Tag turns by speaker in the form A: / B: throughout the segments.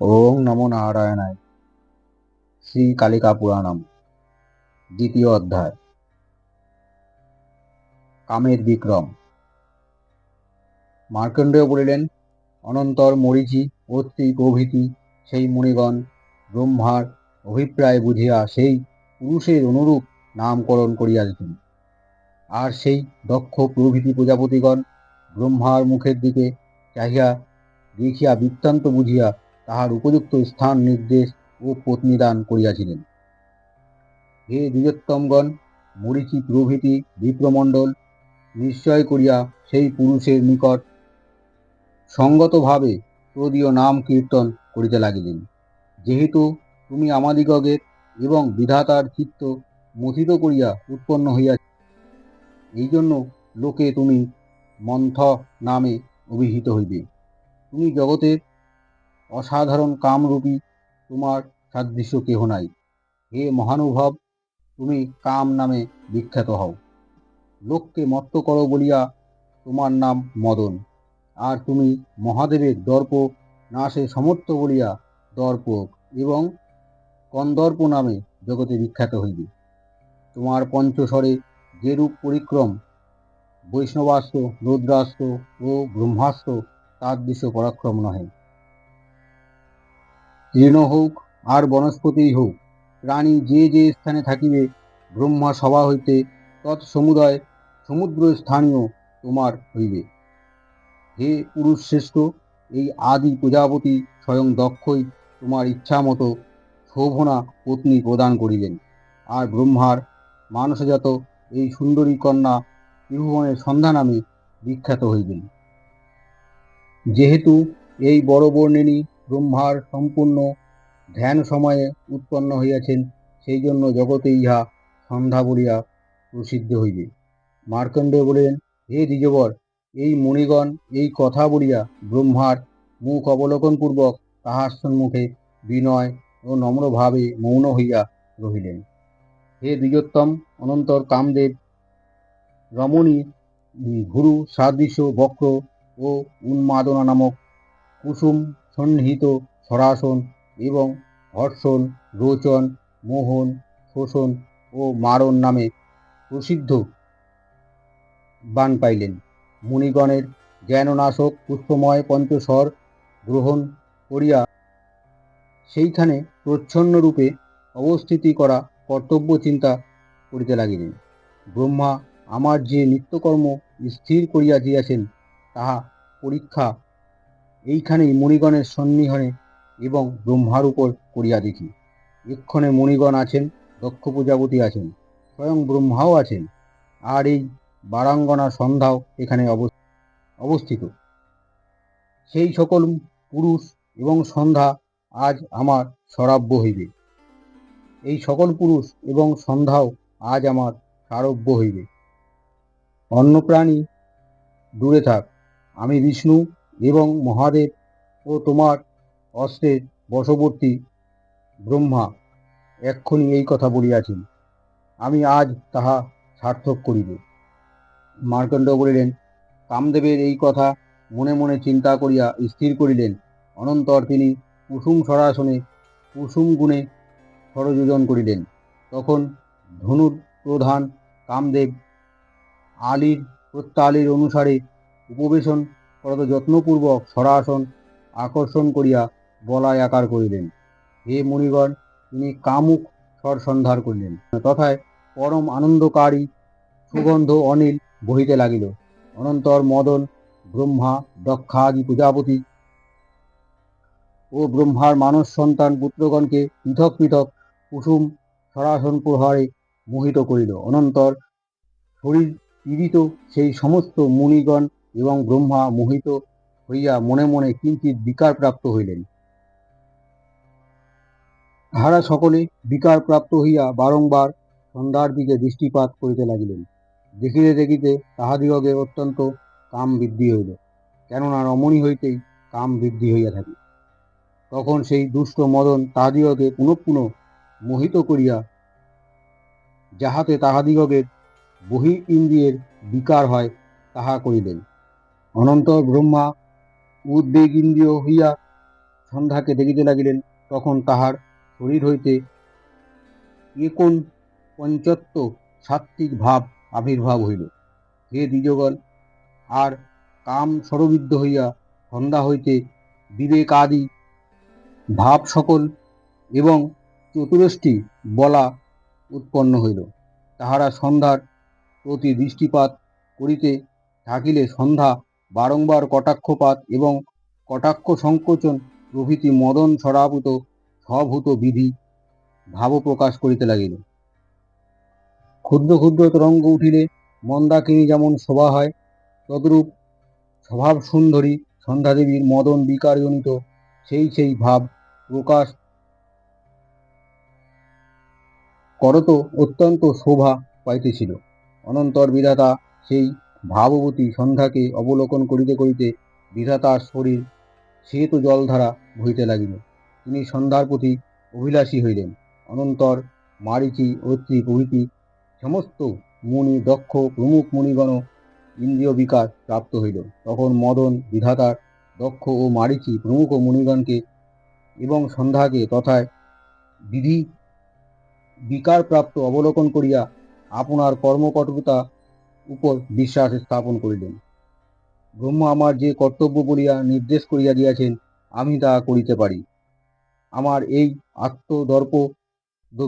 A: ওং নমো নারায়ণায়। শ্রী কালিকা পুরাণম দ্বিতীয় অধ্যায়। কামের বিক্রম। মার্কণ্ডেয় বলিলেন, অনন্তর মরিচি অত্রি প্রভৃতি সেই মুনিগণ, ব্রহ্মার অভিপ্রায় বুঝিয়া সেই পুরুষের অনুরূপ নামকরণ করিয়া দিতেন আর সেই দক্ষ প্রভৃতি প্রজাপতিগণ ব্রহ্মার মুখের দিকে চাহিয়া দেখিয়া বৃত্তান্ত বুঝিয়া তাহার উপযুক্ত স্থান নির্দেশ ও পত্নীদান করিয়াছিলেন। হে দ্বিজোত্তমগণ, মরিচি প্রভৃতি বিপ্রমণ্ডল, নিশ্চয় করিয়া সেই পুরুষের নিকট সঙ্গতভাবে তদীয় নাম কীর্তন করিতে লাগিলেন। যেহেতু তুমি আমাদিগগের এবং বিধাতার চিত্ত মথিত করিয়া উৎপন্ন হইয়া এই জন্য লোকে তুমি মন্থ নামে অভিহিত হইবে। তুমি জগতের অসাধারণ কামরূপী তোমার সাদৃশ্য কেহ নাই। হে মহানুভব, তুমি কাম নামে বিখ্যাত হও। লোককে মত্ত করো বলিয়া তোমার নাম মদন। আর তুমি মহাদেবের দর্প নাশে সমর্থ বলিয়া দর্প এবং কন্দর্প নামে জগতে বিখ্যাত হইবে। তোমার পঞ্চস্বরে যেরূপ পরিক্রম, বৈষ্ণবাস্ত্র, রুদ্রাস্ত্র ও ব্রহ্মাস্ত্র, তার দৃশ্য পরাক্রম নহে। তৃণ হোক আর বনস্পতি হোক প্রাণী যে যে স্থানে থাকিবে, ব্রহ্মা সভা হইতে তৎসমুদয় সমুদ্র স্থানীয় তোমার হইবে। হে পুরুষ শ্রেষ্ঠ এই আদি প্রজাপতি স্বয়ং দক্ষই তোমার ইচ্ছা মতো শোভনা পত্নী প্রদান করিলেন আর ব্রহ্মার মানসজাত এই সুন্দরী কন্যা ত্রিভুবনের সন্ধ্যা নামে বিখ্যাত হইবেন। যেহেতু এই বড় বর্ণিনী ব্রহ্মার সম্পূর্ণ ধ্যান সময়ে উৎপন্ন হইয়াছেন, সেই জন্য জগতে ইহা সন্ধ্যা বলিয়া প্রসিদ্ধ হইবে। মার্কণ্ডেয় বলিলেন, হে দ্বিজবর, এই মুনিগণ এই কথা বলিয়া ব্রহ্মার মুখ অবলোকনপূর্বক তাহার সম্মুখে বিনয় ও নম্রভাবে মৌন হইয়া রহিলেন। হে দ্বিজোত্তম, অনন্তর কামদেব, রমণী ভুরু সাদৃশ্য, বক্র ও উন্মাদনা নামক কুসুম সন্নিহিত সরাসন এবং হর্ষণ, রোচন, মোহন, শোষণ ও মারণ নামে প্রসিদ্ধ বান পাইলেন। মুনিগণের জ্ঞাননাশক পুষ্পময় পঞ্চস্বর গ্রহণ করিয়া সেইখানে প্রচ্ছন্নরূপে অবস্থিতি করা কর্তব্য চিন্তা করিতে লাগিলেন। ব্রহ্মা আমার যে নিত্যকর্ম স্থির করিয়া দিয়াছেন, তাহা পরীক্ষা এইখানেই মণিগণের সন্নিহনে এবং ব্রহ্মার উপর করিয়া দেখি। এক্ষণে মণিগণ আছেন, দক্ষ প্রজাপতি আছেন, স্বয়ং ব্রহ্মাও আছেন। আর এই বারাঙ্গনা সন্ধ্যাও এখানে অবস্থিত। সেই সকল পুরুষ এবং সন্ধ্যা আজ আমার সরাব্য হইবে। এই সকল পুরুষ এবং সন্ধ্যাও আজ আমার সারব্য হইবে। অন্য প্রাণী দূরে থাক। আমি বিষ্ণু এবং মহাদেব ও তোমার অস্ত্রের বশবর্তী ব্রহ্মা এক্ষুনি এই কথা বলিয়াছেন। আমি আজ তাহা সার্থক করিব। মার্কণ্ড বলিলেন, কামদেবের এই কথা মনে মনে চিন্তা করিয়া স্থির করিলেন। অনন্তর তিনি কুসুম সরাসনে কুসুম গুণে ষড়যোজন করিলেন। তখন ধনুর প্রধান কামদেব আলীর প্রত্যালীর অনুসারে উপবেশন করত যত্নপূর্বক সরাসন, আকর্ষণ করিয়া বলায় আকার করিলেন। হে মুনিগণ, তিনি কামুক স্বর সন্ধার করিলেন। তথায় পরম আনন্দকারী সুগন্ধ অনিল বহিতে লাগিল। অনন্তর মদন, ব্রহ্মা, দক্ষাদি প্রজাপতি ও ব্রহ্মার মানস সন্তান পুত্রগণকে পৃথক পৃথক কুসুম সরাসন প্রহারে মোহিত করিল। অনন্তর শরীর পীড়িত সেই সমস্ত মুনিগণ এবং ব্রহ্মা মোহিত হইয়া মনে মনে কিঞ্চিত বিকার প্রাপ্ত হইলেন। তাহারা সকলে বিকার প্রাপ্ত হইয়া বারংবার সন্ধ্যার দিকে দৃষ্টিপাত করিতে লাগিলেন। দেখিতে দেখিতে তাহাদিগকে অত্যন্ত কাম বৃদ্ধি হইল, কেননা রমণী হইতেই কাম বৃদ্ধি হইয়া থাকে। তখন সেই দুষ্ট মদন তাহাদিগকে পুনঃ পুনঃ মোহিত করিয়া যাহাতে তাহাদিগকে বহি ইন্দ্রিয়ের বিকার হয়, তাহা করিলেন। অনন্তর ব্রহ্মা উদ্বেগ ইন্দ্রিয় হইয়া সন্ধ্যাকে দেখিতে লাগিলেন, তখন তাহার শরীর হইতে একোন পঞ্চত্ব সাত্ত্বিক ভাব আবির্ভাব হইল। হে দ্বিজগণ, আর কাম সরবিদ্ধ হইয়া সন্ধ্যা হইতে বিবেকাদি ভাব সকল এবং চতুরষ্টি বলা উৎপন্ন হইল। তাহারা সন্ধ্যার প্রতি দৃষ্টিপাত করিতে থাকিলে সন্ধ্যা বারংবার কটাক্ষপাত এবং কটাক্ষ সংকোচন প্রভৃতি মদন সরাভূত স্বভূত বিধি ভাব প্রকাশ করিতে লাগিল। ক্ষুদ্র ক্ষুদ্র তরঙ্গ উঠিলে মন্দাকিনী যেমন শোভা হয়, তদ্রূপ স্বভাব সুন্দরী সন্ধ্যাদেবীর মদন বিকারজনিত সেই সেই ভাব প্রকাশ করত অত্যন্ত শোভা পাইতেছিল। অনন্তর বিধাতা সেই ভাববতী সন্ধ্যাকে অবলোকন করিতে করিতে বিধাতার শরীর শ্বেত জলধারা বহিতে লাগিল। তিনি সন্ধ্যার প্রতি অভিলাষী হইলেন। অনন্তর মারিচি অত্রি প্রভৃতি সমস্ত মুনি, দক্ষ, প্রমুখ মুনিগণ ইন্দ্রিয় বিকার প্রাপ্ত হইল। তখন মদন, বিধাতার দক্ষ ও মারিচি, প্রমুখ মুনিগণকে এবং সন্ধ্যাকে তথায় বিধি বিকারপ্রাপ্ত অবলোকন করিয়া আপনার কর্মকটকতা উপর বিশ্বাস স্থাপন করিলেন। ব্রহ্মা আমার যে কর্তব্য বলিয়া নির্দেশ করিয়া দিয়াছেন, আমি তা করিতে পারি। আমার এই আত্মদর্প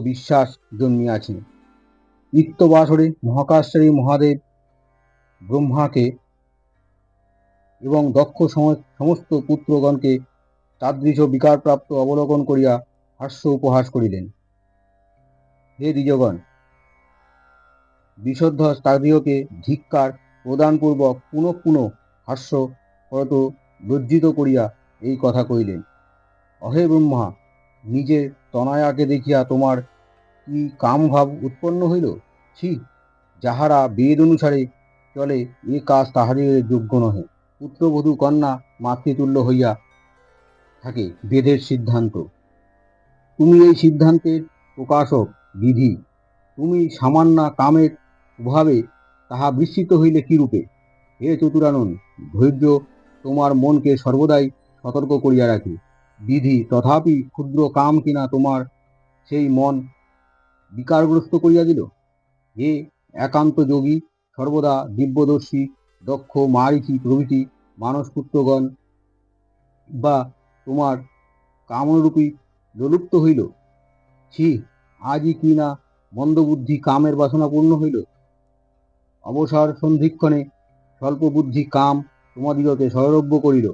A: বিশ্বাস জন্মিয়াছে। নিত্যবাসরে মহাকাশ্বরী মহাদেব ব্রহ্মাকে এবং দক্ষ সমস্ত পুত্রগণকে তাদৃশ বিকারপ্রাপ্ত অবলোকন করিয়া হাস্য উপহাস করিলেন। হে দ্বিজগণ বিশুদ্ধ তাদিওকে ধিক্কার প্রদানপূর্বক পুনঃ পুনঃ হাস্য করত লজ্জিত করিয়া এই কথা কইলেন অহে ব্রহ্মা, নিজের তনয়াকে দেখিয়া তোমার কি কামভাব উৎপন্ন হইল? ছি, যাহারা বেদ অনুসারে চলে, এ কাজ তাহাদের যোগ্য নহে। পুত্রবধূ কন্যা মাতৃতুল্য হইয়া থাকে বেদের সিদ্ধান্ত। তুমি এই সিদ্ধান্তের প্রকাশক বিধি। তুমি সামান্য কামের প্রভাবে তাহা বিস্মিত হইলে কিরূপে হে চতুরানন, ধৈর্য তোমার মনকে সর্বদাই সতর্ক করিয়া রাখে। বিধি তথাপি ক্ষুদ্র কাম কিনা তোমার সেই মন বিকারগ্রস্ত করিয়া দিল? হে একান্ত যোগী, সর্বদা দিব্যদর্শী, দক্ষ, মারিচি প্রভৃতি মানসপুত্রগণ, বা তোমার কামরূপী লোলুপ্ত হইল? ছি আজই কি না মন্দবুদ্ধি কামের বাসনা পূর্ণ হইল? অবসর সন্ধিক্ষণে স্বল্পবুদ্ধি কাম তোমাদিগকে সৌরভ্য করিল।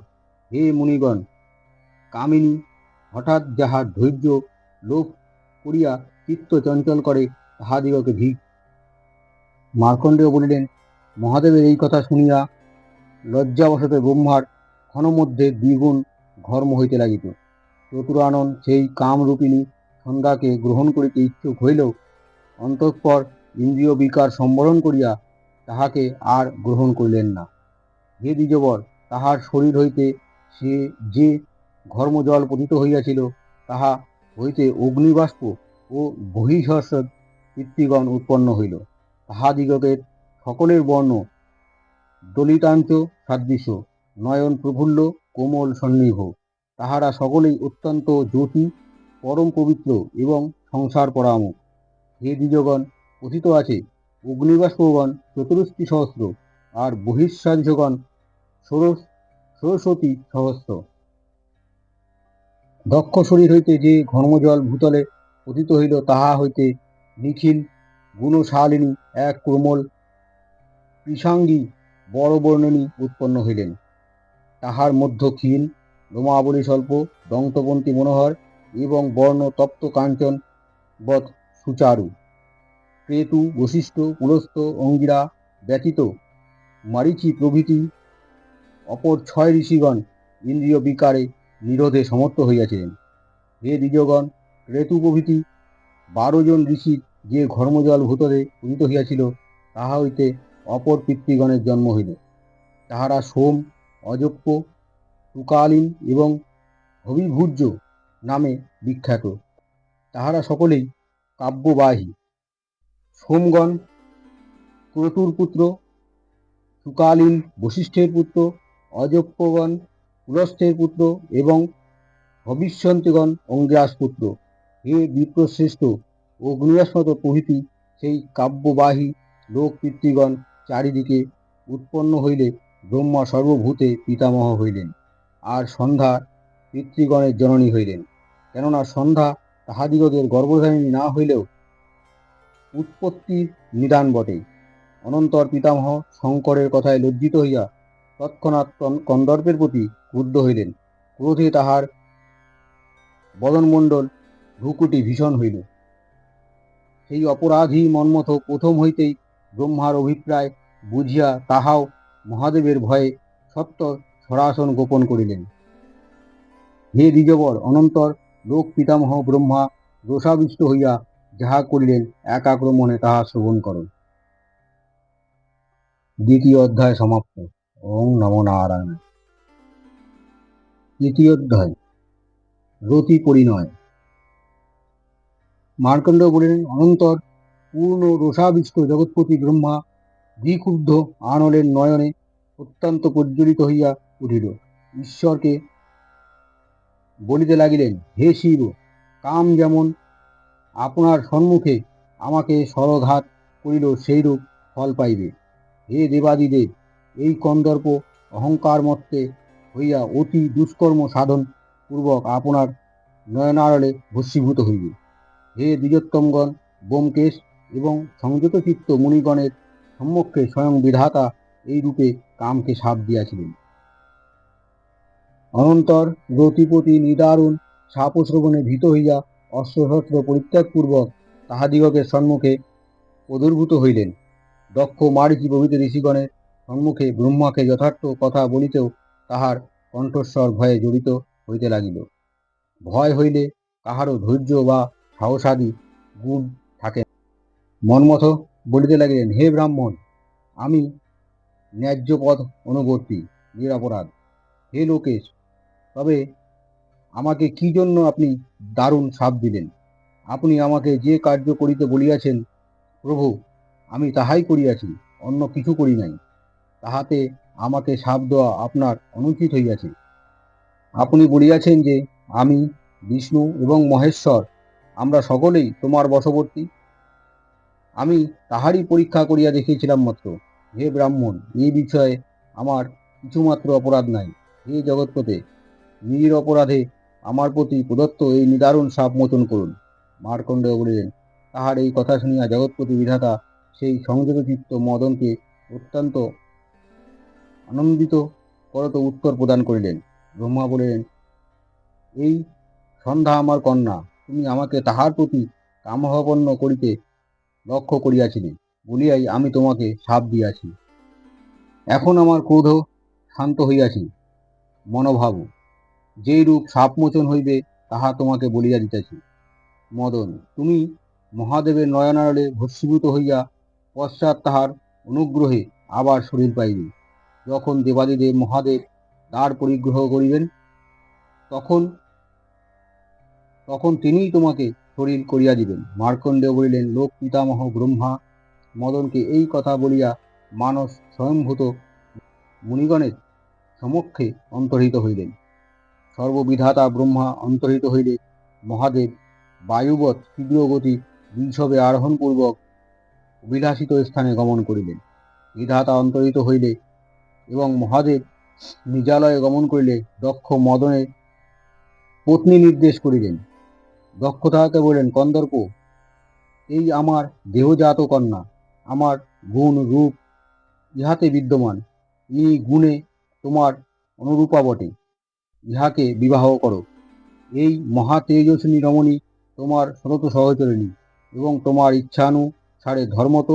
A: হে মুনিগণ, কামিনী, হঠাৎ যাহার ধৈর্য, লোভ করিয়া চিত্ত চঞ্চল করে, তাহাদিগকে ভিক মার্কণ্ডেয় বলিলেন, মহাদেবের এই কথা শুনিয়া লজ্জাবশত ব্রহ্মার ক্ষণমধ্যে দ্বিগুণ ঘর্ম হইতে লাগিত। চতুরানন সেই কামরূপিণী সন্ধ্যাকে গ্রহণ করিতে ইচ্ছুক হইলেও অন্তঃপর ইন্দ্রিয় বিকার সম্বরণ করিয়া তাহাকে আর গ্রহণ করিলেন না। হে দ্বিজবর, তাহার শরীর হইতে সে যে ঘর্মজল পতিত হইয়াছিল, তাহা হইতে অগ্নিবাষ্প ও বহিঃসর্ষদ পিতৃগণ উৎপন্ন হইল। তাহাদিগকের সকলের বর্ণ দলিতাঞ্চ সাদৃশ্য, নয়ন প্রফুল্ল, কোমল সন্নিভ। তাহারা সকলেই অত্যন্ত জ্যোতি, পরম পবিত্র এবং সংসার পরামুখ হে দ্বিজগণ, কথিত আছে অগ্নিবাষ্পগণ চতুরষ্টি সহস্র আর বহিঃসাহ্যগণ ষোড়শ, ষোড়শতি সহস্র। দক্ষ শরীর হইতে যে ঘর্মজল ভূতলে পতিত হইল, তাহা হইতে নিখিল, গুণশালিনী, এক কোমল কৃষাঙ্গী বড় বর্ণনী উৎপন্ন হইলেন। তাহার মধ্য ক্ষীণ, লোমাবলী স্বল্প দন্তপন্থী মনোহর এবং বর্ণ তপ্ত কাঞ্চন বৎ সুচারু। ক্রেতু বশিষ্ঠ পুলস্ত অঙ্গিরা ব্যতীত মারিচি প্রভৃতি অপর ছয় ঋষিগণ ইন্দ্রিয় বিকারে নিরোধে সমর্থ হইয়াছিলেন। হে দ্বিজগণ ক্রেতু প্রভৃতি বারো জন ঋষির যে ঘর্মজল ভূতরে পূজিত হইয়াছিল, তাহা হইতে অপর পিতৃগণের জন্ম হইল। তাহারা সোম অজপ্য তুকালীন এবং হবিভূর্য নামে বিখ্যাত। তাহারা সকলেই কাব্যবাহী। সোমগণ ক্রতুর পুত্র, সুকালীন বশিষ্ঠের পুত্র অজপ্যগণ পুলস্থের পুত্র এবং ভবিষ্যন্তিগণ অঙ্গিরাস পুত্র। হে বিপ্রশ্রেষ্ঠ অগ্নিয়াস্মত প্রভৃতি, সেই কাব্যবাহী লোক পিতৃগণ চারিদিকে উৎপন্ন হইলে ব্রহ্মা সর্বভূতে পিতামহ হইলেন আর সন্ধ্যা পিতৃগণের জননী হইলেন। কেননা সন্ধ্যা তাহাদিগদের গর্ভধারিণী না হইলেও উৎপত্তির নিদান বটে। অনন্তর পিতামহ শঙ্করের কথায় লজ্জিত হইয়া তৎক্ষণাৎ কন্দর্পের প্রতি ক্রুদ্ধ হইলেন। ক্রোধে তাহার বদনমণ্ডল ভ্রুকুটি ভীষণ হইল। সেই অপরাধী মন্মথ প্রথম হইতেই ব্রহ্মার অভিপ্রায় বুঝিয়া তাহাও মহাদেবের ভয়ে সত্য সরাসন গোপন করিলেন। হে দ্বিজবর, অনন্তর লোক পিতামহ ব্রহ্মা রোষাবিষ্ট হইয়া যাহা করিলেন, এক আক্রমণে তাহা শ্রবণ করো দ্বিতীয় অধ্যায় সমাপ্ত। ওং নম নারায়ণ। তৃতীয় অধ্যায়। রতি পরিণয়। মার্কণ্ড বলিলেন, অনন্তর পূর্ণ রোষাবিষ্ট জগৎপতি ব্রহ্মা দ্বিক্ষুব্ধ আনলের নয়নে অত্যন্ত প্রজ্বলিত হইয়া উঠিল। ঈশ্বরকে বলিতে লাগিলেন, হে শিব, কাম যেমন আপনার সম্মুখে আমাকে সরঘাত করিল সেইরূপ ফল পাইবে। হে দেবাদিদেব, এই কন্দর্প অহংকার মত্তে হইয়া অতি দুষ্কর্ম সাধন পূর্বক আপনার নয়নারলে ভস্মীভূত হইবে। হে দ্বিজোত্তমগণ বোমকেশ এবং সংযত চিত্ত মুনিগণের সম্মুখে স্বয়ং বিধাতা এই রূপে কামকে সাপ দিয়াছিলেন। অনন্তর রতিপতি নিদারুণ সাপশ্রবণে ভীত হইয়া অস্ত্রশস্ত্র পরিত্যাগপূর্বক তাহাদিগকের সম্মুখে প্রদুর্ভূত হইলেন। দক্ষ মারিচি প্রভৃতি ঋষিগণের সম্মুখে ব্রহ্মাকে যথার্থ কথা বলিতেও তাহার কণ্ঠস্বর ভয়ে জড়িত হইতে লাগিল। ভয় হইলে কাহারও ধৈর্য বা সাহসাদি গুণ থাকে। মন্মথ বলিতে লাগিলেন, হে ব্রাহ্মণ, আমি ন্যায্য পথ অনুবর্তী, নিরাপরাধ। হে লোকেশ, তবে আমাকে কি জন্য আপনি দারুণ সাপ দিলেন? আপনি আমাকে যে কার্য করিতে বলিয়াছেন, প্রভু, আমি তাহাই করিয়াছি, অন্য কিছু করি নাই। তাহাতে আমাকে সাপ দেওয়া আপনার অনুচিত হইয়াছে। আপনি বলিয়াছেন যে, আমি, বিষ্ণু এবং মহেশ্বর, আমরা সকলেই তোমার বশবর্তী। আমি তাহারই পরীক্ষা করিয়া দেখিয়েছিলাম মাত্র। হে ব্রাহ্মণ এই বিষয়ে আমার কিছুমাত্র অপরাধ নাই। হে জগৎপতে, নির অপরাধে আমার প্রতি প্রদত্ত এই নিদারুণ সাপ মোচন করুন। মার্কণ্ডেয় বলিলেন, তাহার এই কথা শুনিয়া জগৎপতি বিধাতা সেই সংযত চিত্ত মদনকে অত্যন্ত আনন্দিত করত উত্তর প্রদান করিলেন। ব্রহ্মা বলিলেন, এই সন্ধ্যা আমার কন্যা, তুমি আমাকে তাহার প্রতি কামভাপন্ন করিতে লক্ষ্য করিয়াছিলে, বলিয়াই আমি তোমাকে সাপ দিয়াছি। এখন আমার ক্রোধ শান্ত হইয়াছি। মনোভাব যেই রূপ সাপমোচন হইবে, তাহা তোমাকে বলিয়া দিতেছি। মদন, তুমি মহাদেবের নয়নারলে ভস্মীভূত হইয়া পশ্চাৎ তাহার অনুগ্রহে আবার শরীর পাইবে। যখন দেবাদিদেব মহাদেব দ্বার পরিগ্রহ করিবেন, তখন তখন তিনিই তোমাকে শরীর করিয়া দিবেন। মার্কণ্ডেয় বলিলেন, লোক, পিতামহ, ব্রহ্মা, মদনকে এই কথা বলিয়া মানস স্বয়ংভূত মুনিগণের সমক্ষে অন্তর্হিত হইলেন। সর্ববিধাতা ব্রহ্মা অন্তর্হিত হইলে মহাদেব বায়ুবৎ তীব্রগতি বৃষভে আরোহণপূর্বক অভিলাষিত স্থানে গমন করিলেন। বিধাতা অন্তরিত হইলে এবং মহাদেব নিজালয়ে গমন করিলে দক্ষ মদনের পত্নী নির্দেশ করিলেন। দক্ষ তাহাকে বললেন, কন্দর্প, এই আমার দেহজাত কন্যা, আমার গুণ রূপ ইহাতে বিদ্যমান। এই গুণে তোমার অনুরূপা বটে ইহাকে বিবাহ করো। এই মহা তেজস্বিনী রমণী তোমার সতত সহচরিণী এবং তোমার ইচ্ছানু ইচ্ছানুসারে ধর্মত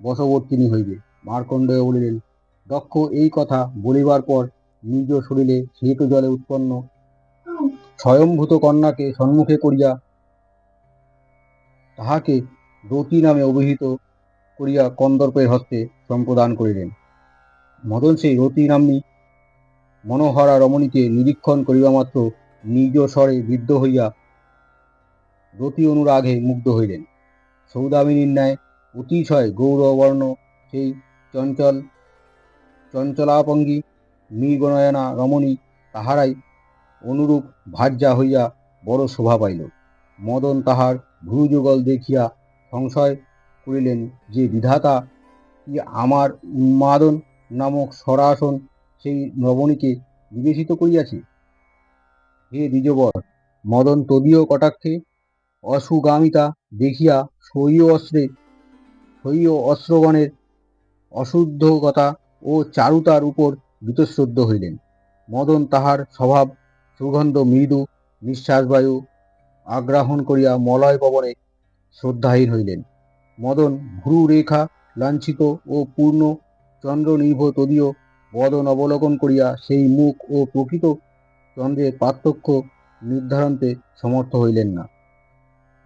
A: বশবর্তিনী হইবে। মার্কণ্ডেয় বলিলেন, দক্ষ এই কথা বলিবার পর নিজ শরীরে শ্বেত জলে উৎপন্ন স্বয়ংভূত কন্যাকে সম্মুখে করিয়া তাহাকে রতি নামে অভিহিত করিয়া কন্দর্পের হস্তে সম্প্রদান করিলেন। মদন সেই রতি নাম্নী মনোহরা রমণীকে নিরীক্ষণ করিবা মাত্র নিজ স্বরে বিদ্ধ হইয়া রতি অনুরাগে মুগ্ধ হইলেন। সৌদামিনীর ন্যায় অতিশয় গৌরবর্ণ সেই চঞ্চল, চঞ্চলাপঙ্গী মৃগনয়না রমণী তাহারাই অনুরূপ ভার্যা হইয়া বড় শোভা পাইল। মদন তাহার ভ্রুযুগল দেখিয়া সংশয় করিলেন যে, বিধাতা, কি আমার উন্মাদন নামক সরাসন সেই নবনীকে বিবেচিত করিয়াছে। হে দ্বিজবর, মদন তদীয় কটাক্ষে অসুগামিতা দেখিয়া স্বীয় অস্ত্রে স্বীয় অস্ত্রগণের অশুদ্ধকতা ও চারুতার উপর বীতশ্রদ্ধ হইলেন। মদন তাহার স্বভাব, সুগন্ধ, মৃদু, নিঃশ্বাসবায়ু আগ্রাহন করিয়া মলয় পবনে শ্রদ্ধাহীন হইলেন। মদন ভ্রু রেখা লাঞ্ছিত ও পূর্ণ চন্দ্রনির্ভ তদীয় বদন অবলোকন করিয়া সেই মুখ ও প্রকৃত চন্দ্রের পার্থক্য নির্ধারণতে সমর্থ হইলেন না।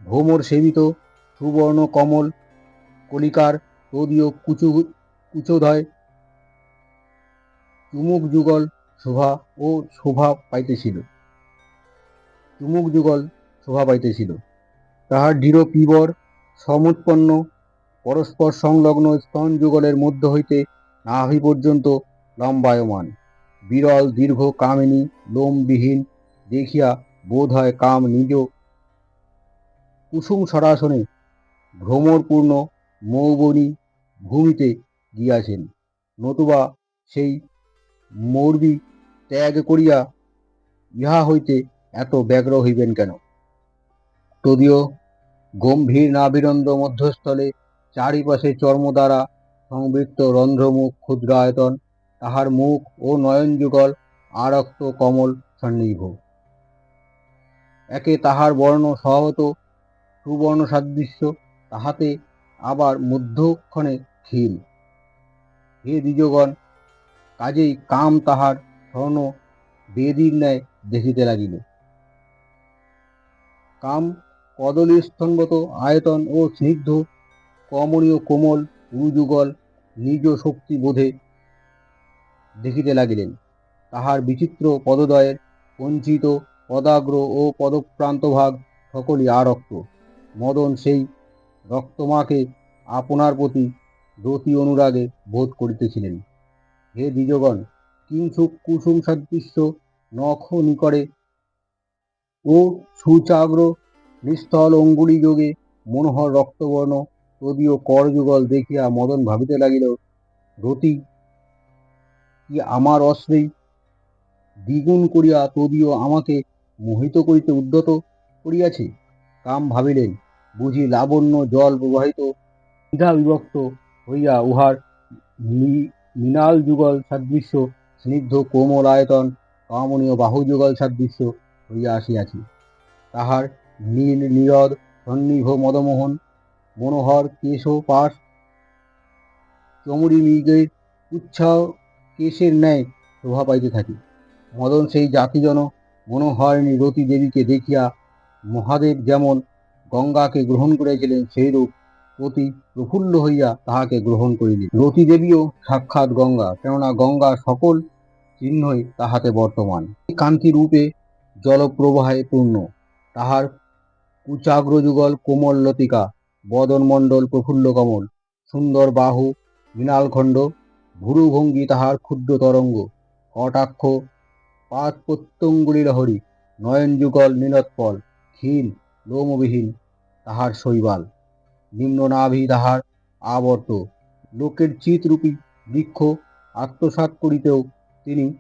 A: ভ্রমর সেবিত, সুবর্ণ কমল, কলিকার তদীয় কুচু, কুচোদয়, চুমুক যুগল শোভা ও শোভা পাইতেছিল। চুমুক যুগল শোভা পাইতেছিল। তাহার দৃঢ় পিবর, সমুৎপন্ন, পরস্পর সংলগ্ন স্তন যুগলের মধ্য হইতে নাভি পর্যন্ত লম্বায়মান বিরল, দীর্ঘ, কামিনী, লোমবিহীন, দেখিয়া বোধ হয় কাম নিজ। কুসুম সরাসনে ভ্রমরপূর্ণ মৌবনী ভূমিতে গিয়াছেন। নতুবা সেই মৌর্বি ত্যাগ করিয়া ইহা হইতে এত ব্যগ্র হইবেন কেন? তদীয় গম্ভীর নাভিরন্ধ্র মধ্যস্থলে চারিপাশে চর্ম দ্বারা সংবৃত্ত রন্ধ্রমুখ ক্ষুদ্রায়তন তাহার মুখ ও নয়নযুগল আরক্ত, কমল সন্নিভ একে তাহার বর্ণ স্বভাবত সুবর্ণ সাদৃশ্য, তাহাতে আবার মধ্যক্ষণে ক্ষীণ। হে দ্বিজগণ, কাজেই কাম তাহার স্বর্ণ বেদীর ন্যায় দেখিতে লাগিল। কাম কদলী স্তম্ভত আয়তন ও স্নিগ্ধ, কমনীয় কোমল উযুগল নিজ শক্তি বোধে দেখিতে লাগিলেন। তাহার বিচিত্র পদদয়ের কঞ্চিত পদাগ্র ও পদপ্রান্তভাগ সকলই আরক্ত। মদন সেই রক্তমাকে আপনার প্রতি রতি অনুরাগে বোধ করিতেছিলেন। হে দ্বিজগণ, কিংসুক কুসুম সদৃশ্য নখ নিকরে ও সুচাগ্র নিস্থল অঙ্গুলি যোগে মনোহর রক্তবর্ণ, তদীয় করযুগল দেখিয়া মদন ভাবিতে লাগিল রতি কি আমার অস্ত্রে দ্বিগুণ করিয়া তদীয় আমাকে মোহিত করিতে উদ্যত করিয়াছে, কাম ভাবিলেন, বুঝি লাবণ্য জল প্রবাহিত দ্বিধা বিভক্ত হইয়া উহার মৃণাল যুগল সাদৃশ্য, স্নিগ্ধ কোমল আয়তন, কামনীয় বাহুযুগল সাদৃশ্য হইয়া আসিয়াছে। তাহার নীল নীরদ সন্নিভ মদমোহন, মনোহর কেশ পাশ চমড়ি মৃগের উচ্ছাহ কেশের ন্যায় শোভা পাইতে থাকে। মদন সেই জাতিজন মনোহরিণী রতি দেবীকে দেখিয়া মহাদেব যেমন গঙ্গাকে গ্রহণ করিয়াছিলেন, সেইরূপ অতি প্রফুল্ল হইয়া তাহাকে গ্রহণ করিলেন। রতি দেবীও সাক্ষাৎ গঙ্গা, কেননা গঙ্গা সকল চিহ্নই তাহাতে বর্তমান। কান্তি রূপে জলপ্রবাহে পূর্ণ। তাহার কুচাগ্রযুগল কোমল লতিকা, বদনমণ্ডল প্রফুল্ল কমল, সুন্দর বাহু, মৃণালখণ্ড ভুরুভঙ্গি তাহার ক্ষুদ্র তরঙ্গ। কটাক্ষ পাত প্রত্যঙ্গুলি লহরী নয়নযুগল নীলোৎপল, ক্ষীণ, লোমবিহীন তাহার শৈবাল। নিম্ননাভি তাহার আবর্ত। লোকের চিতরূপী বৃক্ষ আত্মসাৎ করিতেও তিনি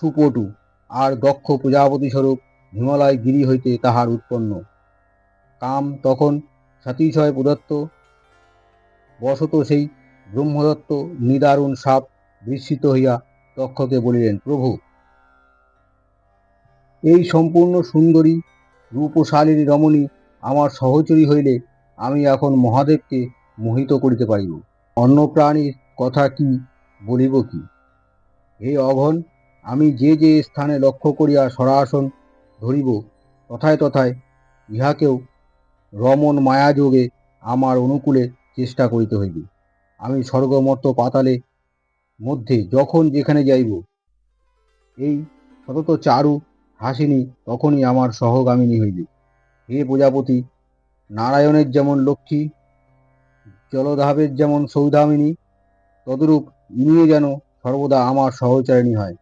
A: সুপটু। আর দক্ষ প্রজাপতি স্বরূপ হিমালয় গিরি হইতে তাহার উৎপন্ন। কাম তখন সাতিশয় প্রদত্ত। বশত সেই ব্রহ্মদত্ত নিদারুণ সাপ বিস্মিত হইয়া দক্ষকে বলিলেন, প্রভু, এই সম্পূর্ণ সুন্দরী, রূপশালীর রমণী আমার সহচরী হইলে আমি এখন মহাদেবকে মোহিত করিতে পারিব। অন্য প্রাণীর কথা কি বলিব কি? হে অঘন, আমি যে যে স্থানে লক্ষ্য করিয়া সরাসন ধরিব, তথায় তথায় ইহাকেও রমণ মায়াযোগে আমার অনুকূলে চেষ্টা করিতে হইবে। আমি স্বর্গমর্ত পাতালে মধ্যে যখন যেখানে যাইব, এই সতত চারু হাসিনী তখনই আমার সহগামিনী হইবে। হে প্রজাপতি, নারায়ণের যেমন লক্ষ্মী, জলধাবের যেমন সৌধামিনী তদরূপ ইনিও যেন সর্বদা আমার সহচারিণী হয়।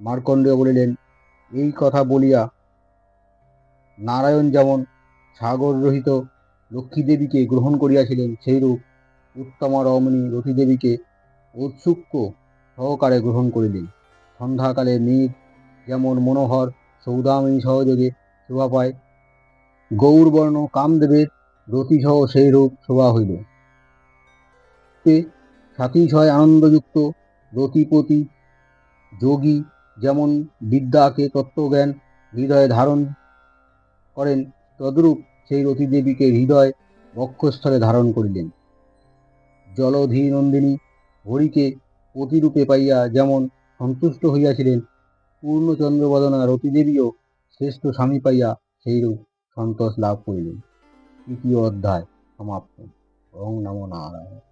A: মার্কণ্ডেয় বলিলেন, এই কথা বলিয়া নারায়ণ যেমন সাগররহিত লক্ষ্মীদেবীকে গ্রহণ করিয়াছিলেন, সেইরূপ উত্তমা রমণী রতিদেবীকে ঔৎসুক্য সহকারে গ্রহণ করিলেন। সন্ধ্যাকালে মেঘ যেমন মনোহর, সৌদামিনী সহযোগে শোভা পায়। গৌরবর্ণ কামদেবের রতিসহ সেই রূপ শোভা হইল। তে সাতিশয় আনন্দযুক্ত রতিপতি যোগী যেমন বিদ্যাকে তত্ত্বজ্ঞান হৃদয়ে ধারণ করেন, তদ্রূপ সেই রতিদেবীকে হৃদয় বক্ষস্থলে ধারণ করিলেন। জলধি নন্দিনী হরিকে প্রতিরূপে পাইয়া যেমন সন্তুষ্ট হইয়াছিলেন, পূর্ণচন্দ্রবদনা রতিদেবীও শ্রেষ্ঠ স্বামী পাইয়া সেইরূপ সন্তোষ লাভ করিলেন। তৃতীয় অধ্যায় সমাপ্ত। ওং নমো নারায়ণ।